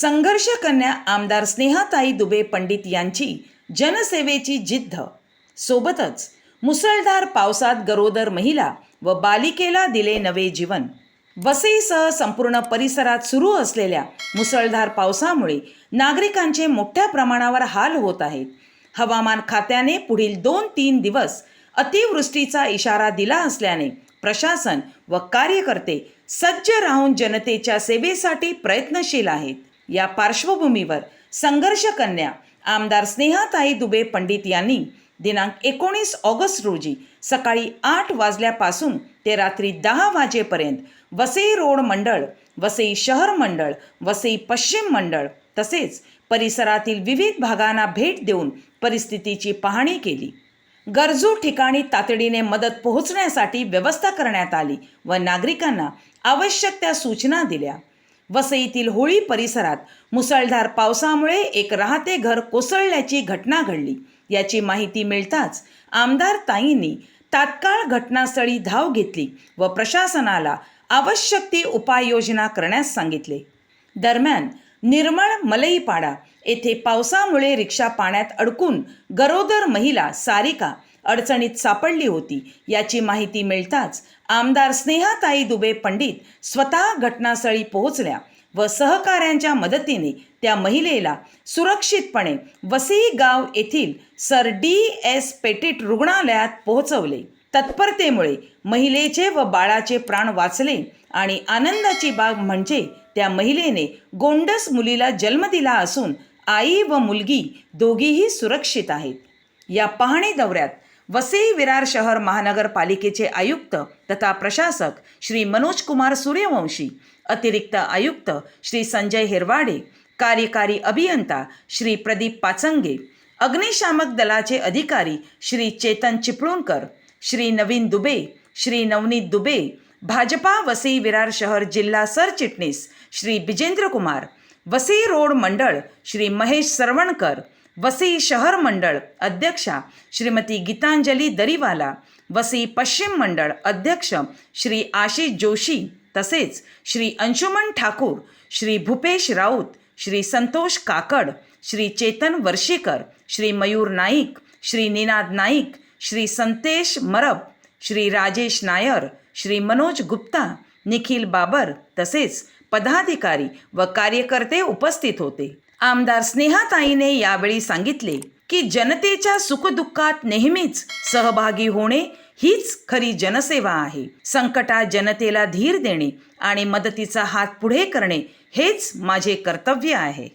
संघर्ष कन्या आमदार स्नेहाताई दुबे पंडित यांची जनसेवेची जिद्द. सोबतच मुसळधार पावसात गरोदर महिला व बालिकेला दिले नवे जीवन. वसईसह संपूर्ण परिसरात सुरू असलेल्या मुसळधार पावसामुळे नागरिकांचे मोठ्या प्रमाणावर हाल होत आहेत. हवामान खात्याने पुढील दोन तीन दिवस अतिवृष्टीचा इशारा दिला असल्याने प्रशासन व कार्यकर्ते सज्ज राहून जनतेच्या सेवेसाठी प्रयत्नशील आहेत. या पार्श्वभूमीवर संघर्ष कन्या आमदार स्नेहाताई दुबे पंडित यांनी दिनांक एकोणीस ऑगस्ट रोजी सकाळी आठ वाजल्यापासून ते रात्री दहा वाजेपर्यंत वसई रोड मंडळ वसई शहर मंडळ वसई पश्चिम मंडळ तसेच परिसरातील विविध भागांना भेट देऊन परिस्थितीची पाहणी केली. गरजू ठिकाणी तातडीने मदत पोहोचण्यासाठी व्यवस्था करण्यात आली व नागरिकांना आवश्यक त्या सूचना दिल्या. वसईतील होळी परिसरात मुसळधार पावसामुळे एक राहते घर कोसळल्याची घटना घडली. याची माहिती मिळताच आमदार ताईंनी तात्काळ घटनास्थळी धाव घेतली व प्रशासनाला आवश्यक ती उपाययोजना करण्यास सांगितले. दरम्यान निर्मळ मलईपाडा येथे पावसामुळे रिक्षा पाण्यात अडकून गरोदर महिला सारिका अडचणीत सापडली होती. याची माहिती मिळताच आमदार स्नेहाताई दुबे पंडित स्वतः घटनास्थळी पोहोचल्या व सहकाऱ्यांच्या मदतीने त्या महिलेला सुरक्षितपणे वसई गाव येथील सर डी एस पेटिट रुग्णालयात पोहोचवले. तत्परतेमुळे महिलेचे व बाळाचे प्राण वाचले आणि आनंदाची बाब म्हणजे त्या महिलेने गोंडस मुलीला जन्म दिला असून आई व मुलगी दोघीही सुरक्षित आहेत. या पाहणी दौऱ्यात वसई विरार शहर महानगरपालिकेचे आयुक्त तथा प्रशासक श्री मनोज कुमार सूर्यवंशी अतिरिक्त आयुक्त श्री संजय हिरवाडे कार्यकारी अभियंता श्री प्रदीप पाचंगे अग्निशामक दलाचे अधिकारी श्री चेतन चिपळूणकर श्री नवीन दुबे श्री नवनीत दुबे भाजपा वसई विरार शहर जिल्हा सरचिटणीस श्री बिजेंद्र कुमार वसई रोड मंडळ श्री महेश सरवणकर वसई शहर मंडळ अध्यक्षा श्रीमती गीतांजली दरीवाला वसई पश्चिम मंडळ अध्यक्ष श्री आशिष जोशी तसेच श्री अंशुमन ठाकूर श्री भूपेश राऊत श्री संतोष काकड श्री चेतन वर्षीकर श्री मयूर नाईक श्री निनाद नाईक श्री संतेश मरब श्री राजेश नायर श्री मनोज गुप्ता निखिल बाबर तसेच पदाधिकारी व कार्यकर्ते उपस्थित होते. आमदार स्नेहाताईने यावेळी सांगितले की जनतेच्या सुखदुःखात नेहमीच सहभागी होणे हीच खरी जनसेवा आहे. संकटात जनतेला धीर देणे आणि मदतीचा हात पुढे करणे हेच माझे कर्तव्य आहे.